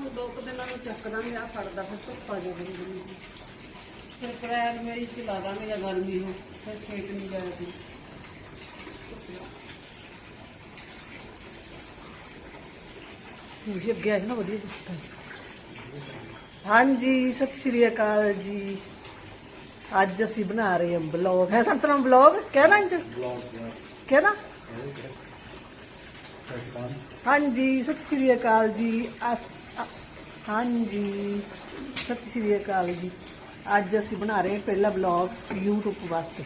ਹੁਣ ਦੋ ਕੁ ਦਿਨਾਂ ਨੂੰ ਚੱਕ ਦਾਂਗੇ ਆ ਫੜਦਾ ਫਿਰ ਧੁੱਪ ਆ ਜਾਊਗੀ। ਫਿਰ ਅਪ੍ਰੈਲ ਮਈ ਚ ਲਾ ਦਾਂਗੇ ਜਾਂ ਗਰਮੀ ਹੋ ਫਿਰ ਸੇਕ ਨਹੀਂ ਜਾਏਗੀ। ਜੀ ਅੱਗੇ ਆਇਆ ਨਾ ਵਧੀਆ ਦਿੱਤਾ ਹਾਂਜੀ ਸਤਿ ਸ਼੍ਰੀ ਅਕਾਲ ਜੀ। ਅੱਜ ਅਸੀਂ ਬਣਾ ਰਹੇ ਹਾਂ ਬਲੌਗ। ਹੈ ਸੰਤਰਮ ਬਲੌਗ? ਕਹਿਣਾ ਇੰਜ ਕਹਿਣਾ ਹਾਂਜੀ ਸਤਿ ਸ਼੍ਰੀ ਅਕਾਲ ਜੀ। ਅਸ- ਹਾਂਜੀ ਸਤਿ ਸ਼੍ਰੀ ਅਕਾਲ ਜੀ। ਅੱਜ ਅਸੀਂ ਬਣਾ ਰਹੇ ਹਾਂ ਪਹਿਲਾ ਬਲੌਗ YouTube ਵਾਸਤੇ।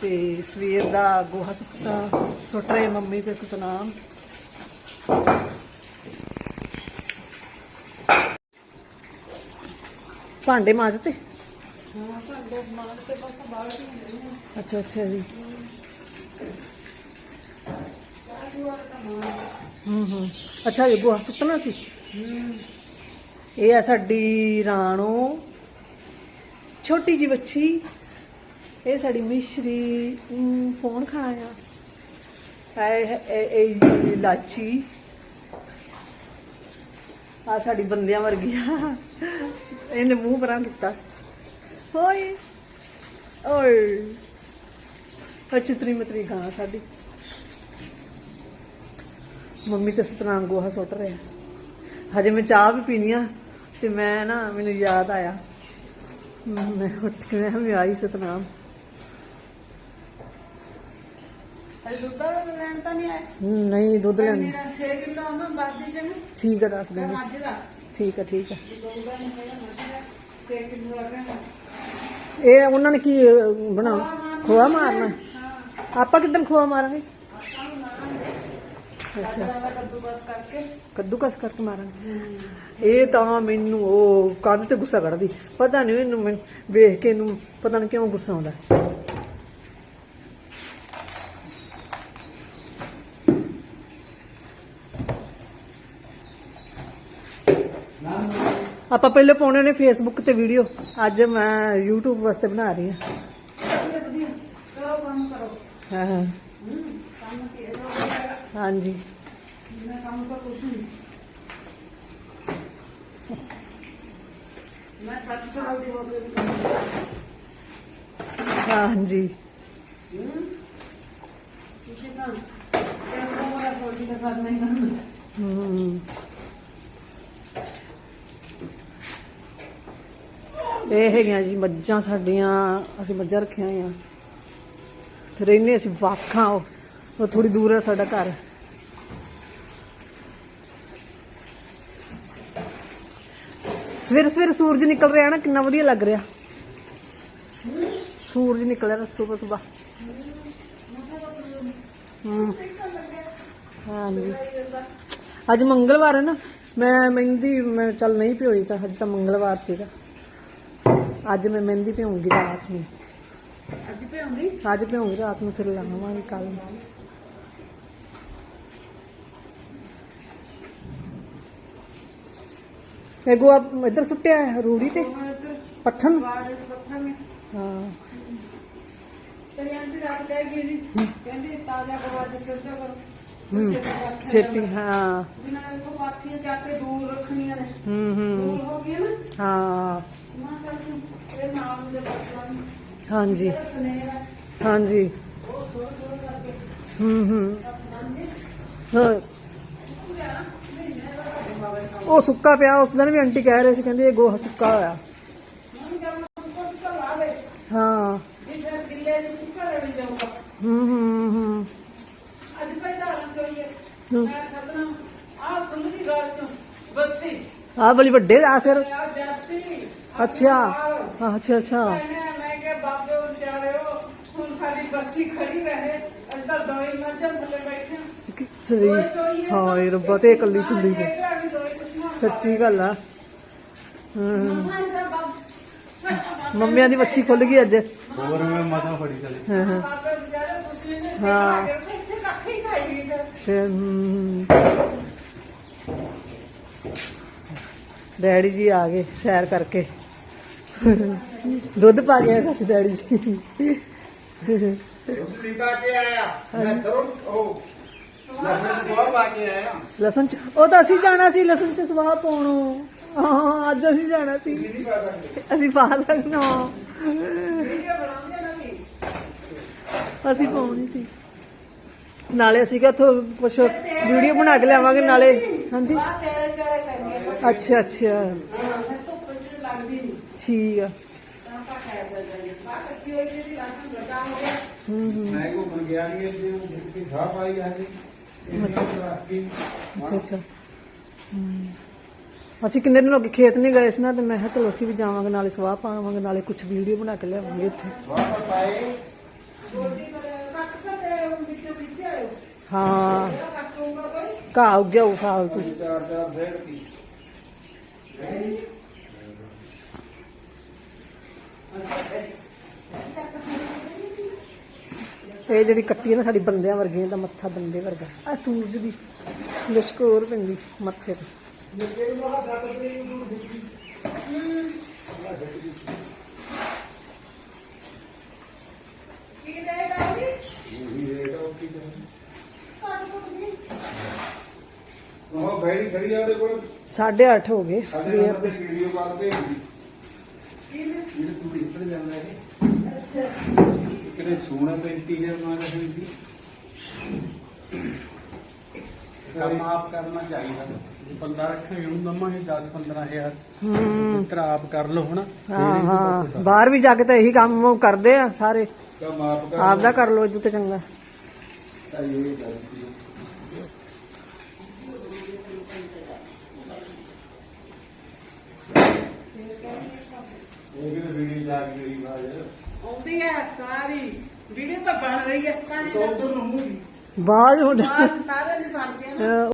ਤੇ ਸਵੇਰ ਦਾ ਗੋਹਾ ਸੁੱਕਾ ਸੁੱਟ ਰਹੇ ਮੰਮੀ ਤੇ ਸਤਨਾਮ। ਭਾਂਡੇ ਮਾਜਤੇ? ਹਾਂ ਭਾਂਡੇ ਤੇ ਬਸ ਹੁੰਦੀ ਨੇ ਅੱਛਾ ਅੱਛਾ ਜੀ। ਹੂੰ ਹੂੰ ਅੱਛਾ, ਇਹ ਗੋਹਾ ਸੁੱਟਣਾ ਸੀ? ਇਹ ਆ ਸਾਡੀ ਰਾਣੋ। ਛੋਟੀ ਜੀ ਬੱਚੀ ਇਹ ਸਾਡੀ ਮਿਸ਼ਰੀ। ਫੋਨ ਖਾਣਾ ਆ ਇਹ ਲਾਚੀ। ਆ ਸਾਡੀ ਬੰਦਿਆਂ ਵਰਗੀ। ਆ ਇਹਨੇ ਮੂੰਹ ਪਰਾਂ ਦਿੱਤਾ ਹੋਏ। ਓਏ। ਆ ਮਤਰੀ ਗਾਂ ਸਾਡੀ। ਮੰਮੀ ਤੇ ਸਤਨਾਮ ਗੋਹਾ ਸੁੱਟ ਰਿਹਾ ਹਜੇ ਮੈਂ ਚਾਹ ਵੀ ਪੀਣੀ ਆ ਤੇ ਮੈਂ ਨਾ ਮੈਨੂੰ ਯਾਦ ਆਇਆ। ਮੈਂ ਉੱਠ ਕੇ ਮੈਂ ਵੀ ਆਈ ਸਤਨਾਮ। ਦੁੱਧ ਲੈਣ ਤਾਂ ਨਹੀਂ ਆਇਆ? ਨਹੀਂ ਦੁੱਧ ਲੈਣ। ਮੇਰਾ 6 ਕਿਲੋ ਉਹਨਾਂ ਬਾਦੀ ਚ ਮੈਂ ਠੀਕ ਆ ਦੱਸ ਦਾ। ਠੀਕ ਆ ਠੀਕ ਆ। ਦੁੱਧ ਦਾ ਨਹੀਂ ਹੈਗਾ ਮੱਝ ਦਾ। 6 ਕਿਲੋ ਲੱਗਣਾ ਇਹ ਉਹਨਾਂ ਨੇ ਕੀ ਬਣਾ ਖੋਆ ਮਾਰਨਾ। ਆਪਾਂ ਕਿਦਾਂ ਖੋਆ ਮਾਰਾਂਗੇ? ਅੱਛਾ। ਕਰਕੇ। ਕੱਦੂਕਸ ਕਰਕੇ ਮਾਰਾਂਗੇ ਇਹ ਤਾਂ ਮੈਨੂੰ ਉਹ ਕੰਨ ਤੇ ਗੁੱਸਾ ਕੱਢਦੀ। ਪਤਾ ਨਹੀਂ ਇਹਨੂੰ ਮੈਂ ਵੇਖ ਕੇ ਇਹਨੂੰ ਪਤਾ ਨਹੀਂ ਕਿਉਂ ਗੁੱਸਾ ਆਉਂਦਾ। ਆਪਾਂ ਪਹਿਲੇ ਪਾਉਣੇ ਨੇ ਫੇਸਬੁੱਕ ਤੇ ਵੀਡੀਓ ਅੱਜ ਮੈਂ YouTube ਵਾਸਤੇ ਬਣਾ ਰਹੀ ਹਾਂ। ਵਧੀਆ ਵਧੀਆ। ਕਰੋ ਕੰਮ ਕਰੋ। ਹਾਂ ਹੈ। ਹਾਂਜੀ। ਮੈਂ ਕੰਮ ਤਾਂ ਕੁਛ ਨਹੀਂ ਮੈਂ 60 ਸਾਲ ਦੀ ਹੋ ਗਈ ਹਾਂਜੀ। ਹੂੰ। ਤਾਂ ਇਹ ਕੋਮਰਾ ਥੋੜੀ ਤਾਂ ਕਰਨਾ ਹੀ ਕਰਨਾ ਹਮ। ਇਹ ਹੈਗੀਆਂ ਜੀ ਮੱਝਾਂ ਸਾਡੀਆਂ, ਅਸੀਂ ਮੱਝਾਂ ਰੱਖੀਆਂ ਹੋਈਆਂ। ਤੇ ਰਹਿੰਦੇ ਅਸੀਂ ਵਾਖਾਂ ਉਹ। ਉਹ ਥੋੜੀ ਦੂਰ ਹੈ ਸਾਡਾ ਘਰ। ਸਵੇਰੇ ਸਵੇਰੇ ਸੂਰਜ ਨਿਕਲ ਰਿਹਾ ਨਾ ਕਿੰਨਾ ਵਧੀਆ ਲੱਗ ਰਿਹਾ। ਸੂਰਜ ਨਿਕਲ ਰਿਹਾ ਸਵੇਰ ਸਵੇਰ ਹਾਂਜੀ। ਅੱਜ ਮੰਗਲਵਾਰ ਹੈ ਨਾ ਮੈਂ ਮਹਿੰਦੀ ਮੈਂ ਚੱਲ ਨਹੀਂ ਭਿਓਈ ਤਾਂ ਅੱਜ ਤਾਂ ਮੰਗਲਵਾਰ ਸੀਗਾ। ਅੱਜ ਮੈਂ ਮਹਿੰਦੀ ਭਿਉਂਗੀ ਰਾਤ ਨੂੰ। ਅੱਜ ਭਿਉਂਦੀ ਅੱਜ ਭਿਉਂਗੀ ਰਾਤ ਨੂੰ ਫਿਰ ਲਾਵਾਂਗੇ ਕੱਲ ਨੂੰ। ਇਹ ਗੋਆ ਇੱਧਰ ਸੁੱਟਿਆ ਹੈ, ਰੂੜੀ ਤੇ ਮੈਂ ਇੱਧਰ ਪੱਠਨ ਬਾੜੇ ਦੇ ਪੱਥਰ ਨੇ ਹਾਂ ਤੇਰੀ ਆਂਟੀ ਰਾਤ ਉਹ ਥੋੜਾ ਥੋੜਾ ਕਰਕੇ ਹੂੰ ਹੂੰ ਆਪਣਾਂਗੇ ਹਾਂ ਉਹ ਸੁੱਕਾ ਪਿਆ ਉਸ ਦਿਨ ਵੀ ਆਂਟੀ ਕਹਿ ਰਹੇ ਸੀ ਕਹਿੰਦੀ ਇਹ ਗੋਹਾ ਸੁੱਕਾ ਹੋਇਆ। ਮੰਮੀ ਕਹਿੰਦਾ ਸੁੱਕਾ ਸੁੱਕਾ ਲਾ ਦੇ ਹਾਂ ਵੀ ਫਿਰ ਗਿੱਲੇ ਚ ਸੁੱਕਾ ਰਹਿ ਜਾਊਗਾ ਹੂੰ ਹੂੰ ਹੂੰ। ਅੱਜ ਭਾਈ ਧਾਰਨ ਚੋਈਏ ਹੂੰ। ਮੈਂ ਸਦਨਾ ਆਹ ਤੁਮਰੀ ਗਾਲ ਚੋਂ ਬੱਸੀ ਆਹ ਬੜੀ ਵੱਡੇ ਆ ਸਿਰ। ਆ ਜਰਸੀ ਅੱਛਾ। ਹਾਂ, ਅੱਛਾ ਅੱਛਾ। ਮੈਂ ਮੈਂ ਕਿਹਾ ਬਾਬੇ ਵਿਚਾਰਿਓ ਹੁਣ ਸਾਡੀ ਬੱਸੀ ਖੜੀ ਰਹੇ ਅਸੀਂ ਤਾਂ ਦੋਈ ਮੱਝਾਂ ਥੱਲੇ ਬੈਠੇ ਹਾਂ। ਸਹੀ ਦੋਏ ਚੋਈਏ ਹਾਏ ਰੱਬਾ ਤੇ। ਇਕੱਲੀ ਕੁੱਲੀ ਹਾਂ, ਚ ਇਹ ਵੀ ਦੋਏ ਕਿਸਮਾਂ ਸੱਚੀ ਗੱਲ ਆ। ਮੰਮੀਆਂ ਦੀ ਮੱਛੀ ਖੁੱਲ ਗਈ ਅੱਜ। ਹੋਰ ਮੈਂ ਮਾਤਾ ਫੜੀ ਚਲੇ ਹਾਂ ਹਮ, ਡੈਡੀ ਜੀ ਆ ਗਏ ਸੈਰ ਕਰਕੇ। ਦੁੱਧ ਪਾ ਗਿਆ ਸੱਚ ਡੈਡੀ ਜੀ। ਰੋਟੀ ਪਾ ਕੇ ਆਇਆ। ਮੈਂ ਸਰੋਂ ਉਹ ਲਸਣ ਚ ਉਹ ਤਾਂ ਅਸੀਂ ਜਾਣਾ ਸੀ, ਲਸਣ ਚ ਸਵਾਹ ਪਾਉਣੋਂ। ਹਾਂ, ਅੱਜ ਅਸੀਂ ਜਾਣਾ ਸੀ। ਅਸੀਂ ਪਾ ਸਕਣਾ ਅਸੀਂ ਪਾਉਣੀ ਸੀ। ਨਾਲੇ ਅਸੀਂ ਕਿ ਉੱਥੋਂ ਕੁਛ ਵੀਡੀਓ ਬਣਾ ਕੇ ਲਿਆਵਾਂਗੇ, ਨਾਲੇ। ਹਾਂਜੀ। ਅੱਛਾ ਅੱਛਾ। ਠੀਕ ਆ। ਤਾਂ ਪਾ ਹੂੰ ਹੂੰ। ਮੈਂ ਕੋ ਗਿਆ ਨਹੀਂ ਜੇ ਉਹ ਮੁੱਕੀ ਪਾਈ ਆ ਅੱਛਾ ਅੱਛਾ। ਹਮ। ਅਸੀਂ ਕਿੰਨੇ ਦਿਨ ਹੋ ਗਏ ਖੇਤ ਨਹੀਂ ਗਏ ਸੀ ਨਾ, ਤੇ ਮੈਂ ਕਿਹਾ ਚਲੋ ਅਸੀਂ ਵੀ ਜਾਵਾਂਗੇ, ਨਾਲੇ ਸਵਾਹ ਪਾਵਾਂਗੇ, ਨਾਲੇ ਕੁਝ ਵੀਡੀਓ ਬਣਾ ਕੇ ਲਿਆਵਾਂਗੇ ਇੱਥੇ। ਵਾਹ ਪਾਏ ਹਾਂ। ਘਾਹ ਉੱਗਿਆ ਉਹ ਫਾਲਤੂ ਚਾਰ ਚਾਰ ਡੇਢ ਕੀ ਇਹ ਜਿਹੜੀ ਕੱਟੀ ਹੈ ਨਾ ਸਾਡੀ ਬੰਦਿਆਂ ਵਰਗੀ ਦਾ ਮੱਥਾ ਬੰਦੇ ਵਰਗਾ। ਆ ਸੂਰਜ ਦੀ ਲਸ਼ਕੋਰ ਪੈਂਦੀ ਮੱਥੇ ਤੇ। ਉਹੀ ਬੈੜੀ ਖੜੀ ਆ ਉਹਦੇ ਕੋਲ। 8:30 ਹੋ ਗਏ। ਸਾਡੇ ਸਵੇਰ ਨੰਬਰ ਤੇ ਵੀਡੀਓ ਕਾਲ ਭੇਜਦੀ। ਇਹ ਤੂੰ ਇੱਧਰ ਜਾਂਦਾ ਹੈ ਕਿਹੜੇ ਸੋਨਾ 35000 ਮੰਗ ਰਹੀ ਸੀ ਕੰਮ ਆਪ ਕਰਨਾ ਚਾਹੀਦਾ। ਬੰਦਾ ਰੱਖਾਂਗੇ ਉਹਨੂੰ ਦਮਾਂਗੇ 10 15000 ਹੂੰ। ਮਿੱਤਰ ਆਪ ਕਰ ਲਓ ਹਨਾ? ਹਾਂ ਹਾਂ। ਬਾਹਰ ਵੀ ਜਾ ਕੇ ਤਾਂ ਇਹੀ ਕੰਮ ਕਰਦੇ ਆ ਸਾਰੇ। ਕੰਮ ਆਪ ਕਰ ਆਪਦਾ ਕਰ ਲੋ ਇਦੋਂ ਤੇ ਚੰਗਾ। ਇਹ ਗੱਲ ਸੀ। ਇਹ ਵੀ ਵੀਡੀਓ ਜਾ ਕੇ ਗਈ ਬਾਜ ਆਉਂਦੀ ਹੈ ਸਾਰੀ। ਵੀਡੀਓ ਤਾਂ ਬਣ ਰਹੀ ਹੈ। ਮੂੰਹ ਬਾਹਰ ਹੁਣ ਬਾਅਦ ਸਾਰੇ ਦੀ ਬਣ ਗਏ ਨਾ।